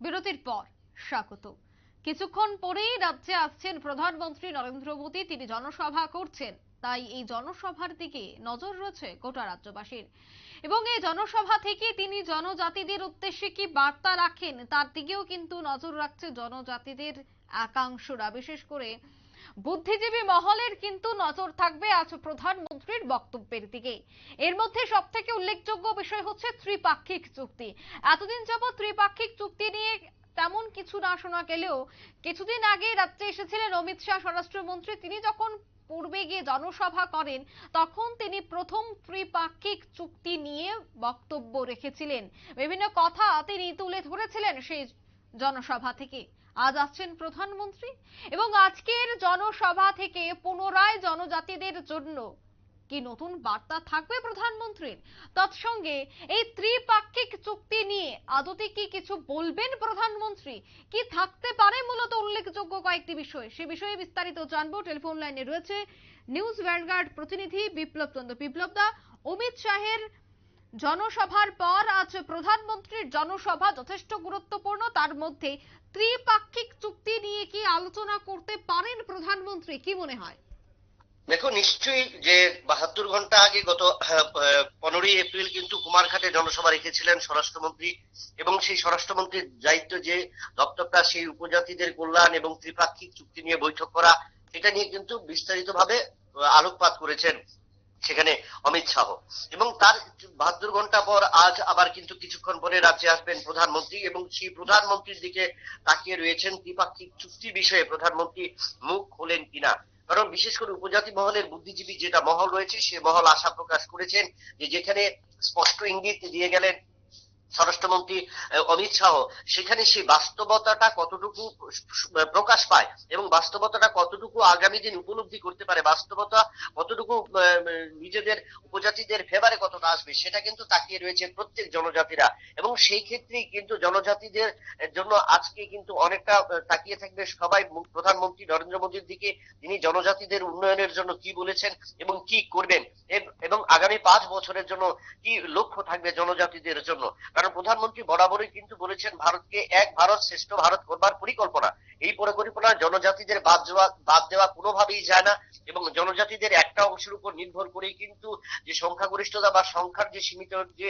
বিরতির পর স্বাগত। কিছুক্ষণ পরেই রাজ্যে আসছেন প্রধানমন্ত্রী নরেন্দ্র মোদী, তিনি জনসভা করছেন। তাই এই জনসভার দিকে নজর রয়েছে গোটা রাজ্যবাসীর। এবং এই জনসভা থেকে তিনি জনজাতিদের উদ্দেশ্যে কি বার্তা রাখেন, তার দিকেও কিন্তু নজর রাখছে জনজাতিদের একাংশরা বিশেষ করে বুদ্ধিজীবী মহলের কিন্তু নজর থাকবে আজ প্রধানমন্ত্রীর বক্তব্যের দিকে। এর মধ্যে সব থেকে উল্লেখযোগ্য বিষয় হচ্ছে ত্রিপাক্ষিক চুক্তি। এতদিন যাবৎ ত্রিপাক্ষিক চুক্তি নিয়ে তেমন কিছু না শোনা গেলেও কিছুদিন আগে রাজ্যে এসেছিলেন অমিত শাহ স্বরাষ্ট্রমন্ত্রী। তিনি যখন পূর্বে গিয়ে জনসভা করেন, তখন তিনি প্রথম ত্রিপাক্ষিক চুক্তি নিয়ে বক্তব্য রেখেছিলেন। বিভিন্ন কথা তিনি তুলে ধরেছিলেন সেই জনসভা থেকে। আজ আসছেন প্রধানমন্ত্রী এবং আজকের জনসভা থেকে পুনরায় জনজাতিদের জন্য কি নতুন বার্তা থাকবে প্রধানমন্ত্রীর? তৎসঙ্গে এই ত্রিপাক্ষিক চুক্তি নিয়ে আদতে কি কিছু বলবেন প্রধানমন্ত্রী? কি থাকতে পারে মূলত উল্লেখযোগ্য কয়েকটি বিষয়? সে বিষয়ে বিস্তারিত জানব। টেলিফোন লাইনে রয়েছে নিউজ ভ্যানগার্ড প্রতিনিধি বিপ্লব চন্দ্র। বিপ্লব দা, অমিত শাহের জনসভার পর আজ প্রধানমন্ত্রীর জনসভা যথেষ্ট গুরুত্বপূর্ণ। তার মধ্যে ত্রিপাক্ষিক চুক্তি নিয়ে কি আলোচনা করতে পারেন প্রধানমন্ত্রী, কি মনে হয়? দেখো নিশ্চয়ই যে বাহাত্তর ঘণ্টা আগে গত পনেরোই এপ্রিল কিন্তু কুমারঘাটে জনসভা রেখেছিলেন স্বরাষ্ট্রমন্ত্রী এবং সেই স্বরাষ্ট্রমন্ত্রীর দায়িত্ব যে দপ্তরটা সেই উপজাতিদের কল্যাণ এবং ত্রিপাক্ষিক চুক্তি নিয়ে বৈঠক করা, সেটা নিয়ে কিন্তু বিস্তারিত ভাবে আলোকপাত করেছেন সেখানে অমিত শাহ। এবং তার বাহাত্তর ঘণ্টা পর আজ আবার কিন্তু কিছুক্ষণ পরে রাজ্যে আসবেন প্রধানমন্ত্রী এবং সেই প্রধানমন্ত্রীর দিকে তাকিয়ে রয়েছেন দ্বিপাক্ষিক চুক্তি বিষয়ে প্রধানমন্ত্রী মুখ খোলেন কিনা। কারণ বিশেষ করে উপজাতি মহলের বুদ্ধিজীবী যেটা মহল রয়েছে, সে মহল আশা প্রকাশ করেছেন যে যেখানে স্পষ্ট ইঙ্গিত দিয়ে গেলেন স্বরাষ্ট্রমন্ত্রী অমিত শাহ, সেখানে সেই বাস্তবতাটা কতটুকু প্রকাশ পায় এবং বাস্তবতাটা কতটুকু আগামী দিন উপলব্ধি করতে পারে, বাস্তবতা কতটুকু নিজেদের উপজাতিদের ফেভারে কতটা আসবে, সেটা কিন্তু তাকিয়ে রয়েছে প্রত্যেক জনজাতিরা। এবং সেই ক্ষেত্রেই কিন্তু জনজাতিদের জন্য আজকে কিন্তু অনেকটা তাকিয়ে থাকবে সবাই প্রধানমন্ত্রী নরেন্দ্র মোদীর দিকে, তিনি জনজাতিদের উন্নয়নের জন্য কি বলেছেন এবং কি করবেন এবং আগামী পাঁচ বছরের জন্য কি লক্ষ্য থাকবে জনজাতিদের জন্য। কারণ প্রধানমন্ত্রী বরাবরই কিন্তু বলেছেন ভারতকে এক ভারত শ্রেষ্ঠ ভারত করবার পরিকল্পনা। এই পরিকল্পনা জনজাতিদের বাদ দেওয়া বাদ দেওয়া কোনোভাবেই যায় না এবং জনজাতিদের একটা অংশের উপর নির্ভর করেই কিন্তু যে সংখ্যাগরিষ্ঠতা বা সংখ্যার যে সীমিত যে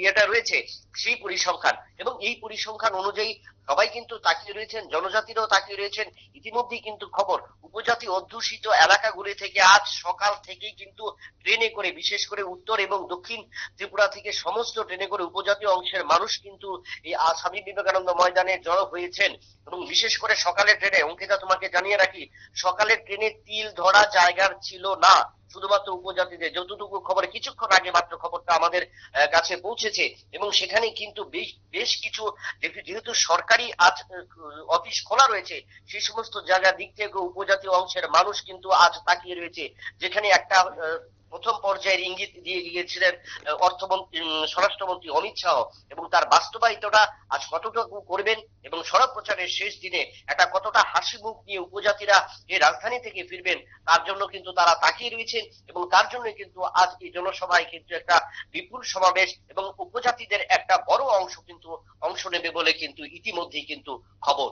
ইয়েটা রয়েছে, সেই পরিসংখ্যান। এবং এই পরিসংখ্যান অনুযায়ী সবাই কিন্তু তাকিয়ে রয়েছেন, জনজাতিরাও তাকিয়ে রয়েছেন। ইতিমধ্যেই কিন্তু খবর উপজাতি অধ্যুষিত এলাকাগুলি থেকে আজ সকাল থেকেই কিন্তু ট্রেনে করে, বিশেষ করে উত্তর এবং দক্ষিণ ত্রিপুরা থেকে সমস্ত ট্রেনে করে উপজাতি অংশের মানুষ কিন্তু এই স্বামী বিবেকানন্দ ময়দানে জড়ো হয়েছেন। এবং বিশেষ করে সকালের ট্রেনে, অঙ্কিতা তোমাকে জানিয়ে রাখি, সকালের ট্রেনে তিল ধরা জায়গার ছিল না। শুধুমাত্র উপজাতিদের, যতটুকু খবর, কিছুক্ষণ আগে মাত্র খবরটা আমাদের কাছে পৌঁছেছে। এবং সেখানে কিন্তু বেশ বেশ কিছু যেহেতু সরকারি আজ অফিস খোলা রয়েছে, সেই সমস্ত জায়গা দিক থেকে উপজাতি অংশের মানুষ কিন্তু আজ তাকিয়ে রয়েছে, যেখানে একটা প্রথম পর্যায়ের ইঙ্গিত দিয়ে গিয়েছিলেন অর্থমন্ত্রী স্বরাষ্ট্রমন্ত্রী অমিত শাহ এবং তার বাস্তবায়িতটা আজ কতটুকু করবেন এবং সড়ক প্রচারের শেষ দিনে একটা কতটা হাসি মুখ নিয়ে উপজাতিরা এই রাজধানী থেকে ফিরবেন, তার জন্য কিন্তু তারা তাকিয়ে রয়েছেন এবং তার জন্য কিন্তু আজ এই জনসভায় কিন্তু একটা বিপুল সমাবেশ এবং উপজাতিদের একটা বড় অংশ কিন্তু অংশ নেবে বলে কিন্তু ইতিমধ্যেই কিন্তু খবর।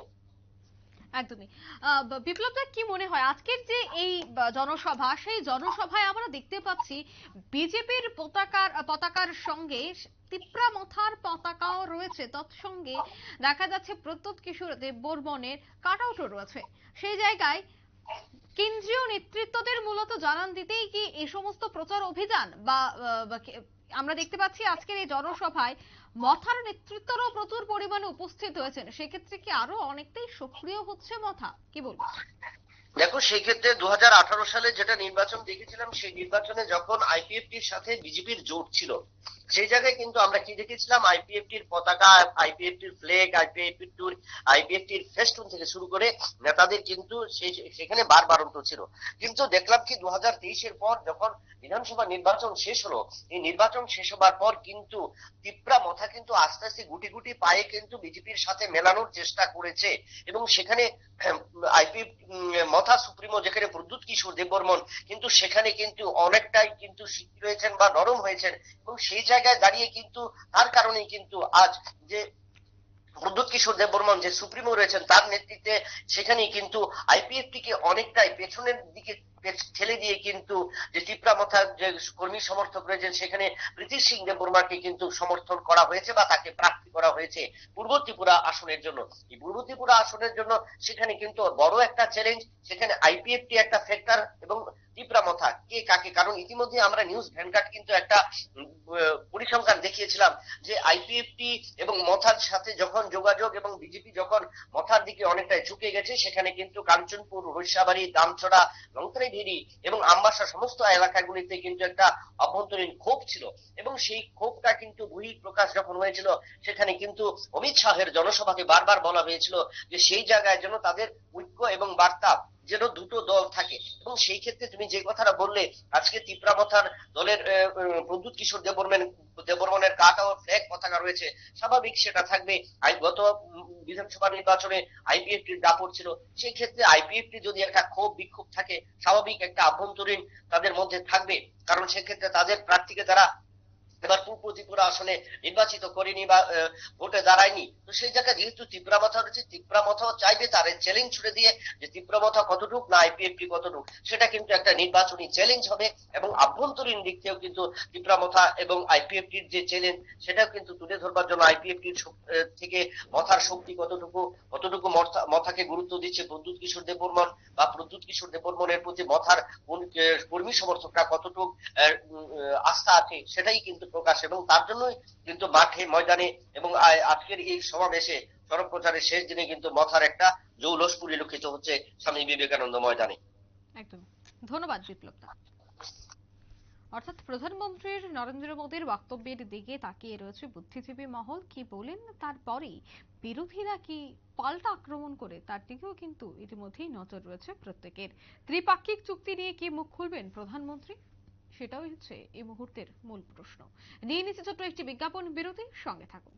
একদমই। বিপ্লবদা কি মনে হয়? আজকের যে এই জনসভা, সেই জনসভায় আমরা দেখতে পাচ্ছি বিজেপির পতাকার পতাকার সঙ্গে তিপ্রা মথার পতাকাও রয়েছে। তৎসঙ্গে দেখা যাচ্ছে প্রত্যুত কিশোর দেব বর্মনের কাটআউটও রয়েছে। সেই জায়গায় কেন্দ্রীয় নেতৃত্বদের মূলত জানান দিতেই কি এই সমস্ত প্রচার অভিযান বা আমরা দেখতে পাচ্ছি আজকের এই জনসভায় মথার নেতৃত্বরাও প্রচুর পরিমাণে উপস্থিত হয়েছেন। সেক্ষেত্রে কি আরও অনেকটাই সক্রিয় হচ্ছে মথা? কি বলব? দেখো সেই ক্ষেত্রে দু হাজার আঠারো সালে যেটা নির্বাচন দেখেছিলাম, সেই নির্বাচনে যখন আইপিএফটির সাথে বিজেপির জোট ছিল সেই জায়গায় কিন্তু আমরা কি দেখেছিলাম আইপিএফটির পতাকা আইপিএফটির ফ্লেগ আইপিএফটির টুর আইপিএফটির ফেস্টুন থেকে শুরু করে নেতাদের কিন্তু সেখানে বারবারন্ত ছিল। কিন্তু দেখলাম কি দু এর পর যখন বিধানসভা নির্বাচন শেষ হলো, এই নির্বাচন শেষ হবার পর কিন্তু তিপ্রা মথা কিন্তু আস্তে আস্তে গুটি গুটি পায়ে কিন্তু বিজেপির সাথে মেলানোর চেষ্টা করেছে। এবং সেখানে আইপি মথা, সুপ্রিমো যেখানে প্রদ্যুৎ কিশোর, দেববর্মন, কিন্তু সেখানে কিন্তু অনেকটাই কিন্তু শিক্ষিত হয়েছেন বা নরম হয়েছেন। এবং সেই জায়গায় দাঁড়িয়ে কিন্তু, তার কারণেই কিন্তু আজ যে প্রদ্যুৎ কিশোর দেববর্মন যে সুপ্রিমো রয়েছেন, তার নেতৃত্বে সেখানেই কিন্তু আইপিএফটি কে অনেকটাই পেছনের দিকে ঠেলে দিয়ে কিন্তু যে টিপরা মথার যে কর্মী সমর্থক রয়েছেন, সেখানে প্রীতি সিং দেববর্মাকে কিন্তু সমর্থন করা হয়েছে বা তাকে প্রার্থী করা হয়েছে পূর্ব ত্রিপুরা আসনের জন্য। এই পূর্ব ত্রিপুরা আসনের জন্য সেখানে কিন্তু বড় একটা চ্যালেঞ্জ সেখানে আইপিএফটি একটা ফ্যাক্টর এবং টিপরা মথা কে কাকে? কারণ ইতিমধ্যে আমরা নিউজ ভ্যানগার্ড কিন্তু একটা পরিসংখ্যান দেখিয়েছিলাম যে আইপিএফটি এবং মথার সাথে যখন যোগাযোগ এবং বিজেপি যখন মথার দিকে অনেকটাই ঝুঁকে গেছে, সেখানে কিন্তু কাঞ্চনপুর হৈসাবাড়ি দামছড়া লঙ্কাইভেরি এবং আমবাসা সমস্ত এলাকাগুলিতে কিন্তু একটা অভ্যন্তরীণ ক্ষোভ ছিল। এবং সেই ক্ষোভটা কিন্তু বহিঃ প্রকাশ যখন হয়েছিল, সেখানে কিন্তু অমিত শাহের জনসভাকে বারবার বলা হয়েছিল যে সেই জায়গায় যেন তাদের ঐক্য এবং বার্তা যেন দুটো দল থাকে। এবং সেই ক্ষেত্রে তুমি যে কথাটা বললে, আজকে তিপ্রামথার দলের প্রদ্যুৎ কিশোর দেববর্মন দেববর্মনের কাট ও ফ্ল্যাগ পতাকা রয়েছে, স্বাভাবিক সেটা থাকবে। গত বিধানসভা নির্বাচনে আইপিএফটির দাপট ছিল, সেই ক্ষেত্রে আইপিএফটি যদি একটা ক্ষোভ, বিক্ষোভ থাকে, স্বাভাবিক একটা আভ্যন্তরীণ তাদের মধ্যে থাকবে। কারণ সেক্ষেত্রে তাদের প্রার্থীকে তারা এবার পূর্ব ত্রিপুরা আসনে নির্বাচিত করেনি বা ভোটে দাঁড়ায়নি। তো সেই জায়গায় যেহেতু ত্রিপুরা মাথা রয়েছে ত্রিপুরা মাথাও চাইবে তার চ্যালেঞ্জ ছুড়ে দিয়ে যে ত্রিপুরা মাথা কতটুক না আইপিএফটি কতটুক, সেটা কিন্তু একটা নির্বাচনী চ্যালেঞ্জ হবে এবং আভ্যন্তরীণ দিক থেকেও কিন্তু ত্রিপুরা মাথা এবং আইপিএফটির যে চ্যালেঞ্জ সেটাও কিন্তু তুলে ধরবার জন্য আইপিএফটির থেকে মথার শক্তি কতটুকু কতটুকু মথা- মথাকে গুরুত্ব দিচ্ছে প্রদ্যুৎ কিশোর দেববর্মন বা প্রদ্যুৎ কিশোর দেববর্মনের প্রতি মথার কর্মী সমর্থকরা কতটুকু আস্থা আছে, সেটাই কিন্তু প্রকাশ এবং তার জন্যই কিন্তু মাঠে, ময়দানে এবং আজকের এই সমাবেশে সড়ক প্রচারের শেষ দিনে কিন্তু মথার একটা জৌলস পরিলক্ষিত হচ্ছে স্বামী বিবেকানন্দ ময়দানে। একদম। ধন্যবাদ বিপ্লবদা। অর্থাৎ প্রধানমন্ত্রীর নরেন্দ্র মোদীর বক্তব্যের দিকে তাকিয়ে রয়েছে বুদ্ধিজীবী মহল। কি বলেন? তারপরেই বিরোধীরা কি পাল্টা আক্রমণ করে, তার দিকেও কিন্তু ইতিমধ্যেই নজর রয়েছে প্রত্যেকের। ত্রিপাক্ষিক চুক্তি নিয়ে কি মুখ খুলবেন প্রধানমন্ত্রী? সেটাই হচ্ছে এই মুহূর্তের মূল প্রশ্ন। নিয়ে নিচ্ছে ছোট্ট একটি বিজ্ঞাপন বিরতি সঙ্গে থাকুন।